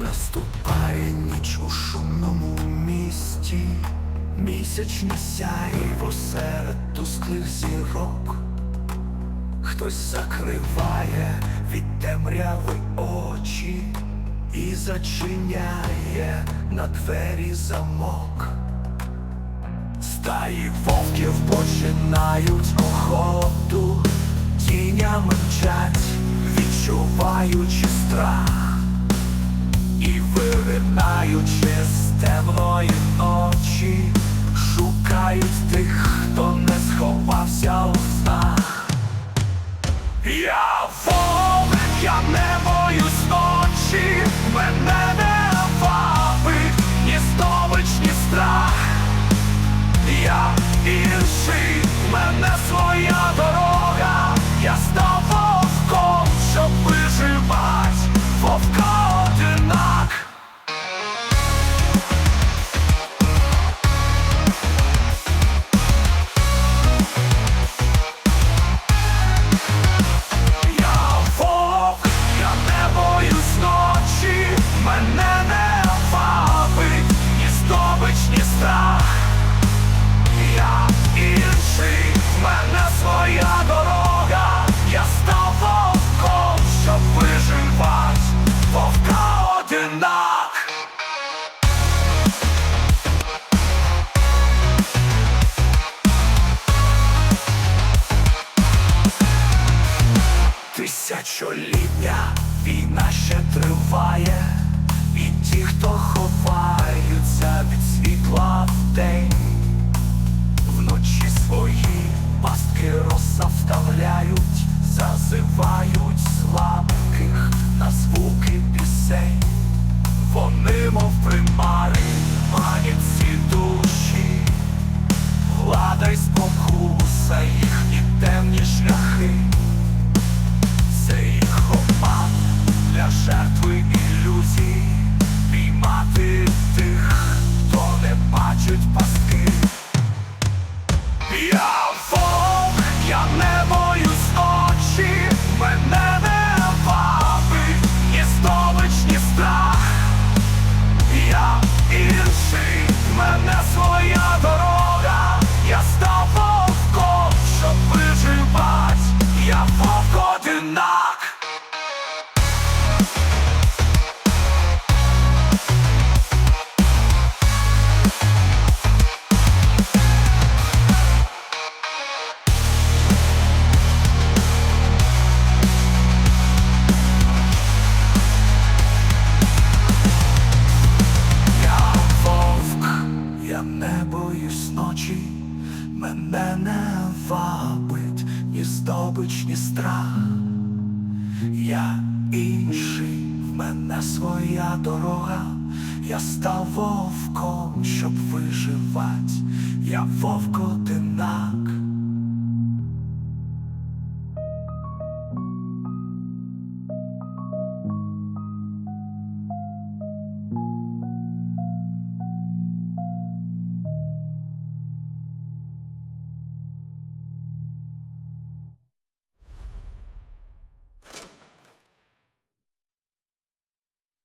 Наступає ніч у шумному місті, місячне сяйво серед тусклих зірок. Хтось закриває від темряви очі і зачиняє на двері замок. Стаї вовків починають охоту, тінями мчать, відчуваючи страх з темної ночі, шукають тих, хто не сховався у снах. Я вовк, я не боюсь ночі, мене Тисячолітня війна ще триває, і ті, хто ховаються від світла вдень, вночі свої пастки розставляють, зазивають слабких на звуки пісень. Вони, мов примари, манять ці душі, Владай спокуса їхні темні я здобич, страх. Я інший, в мене своя дорога, я став вовком, щоб виживать, я вовк одинак.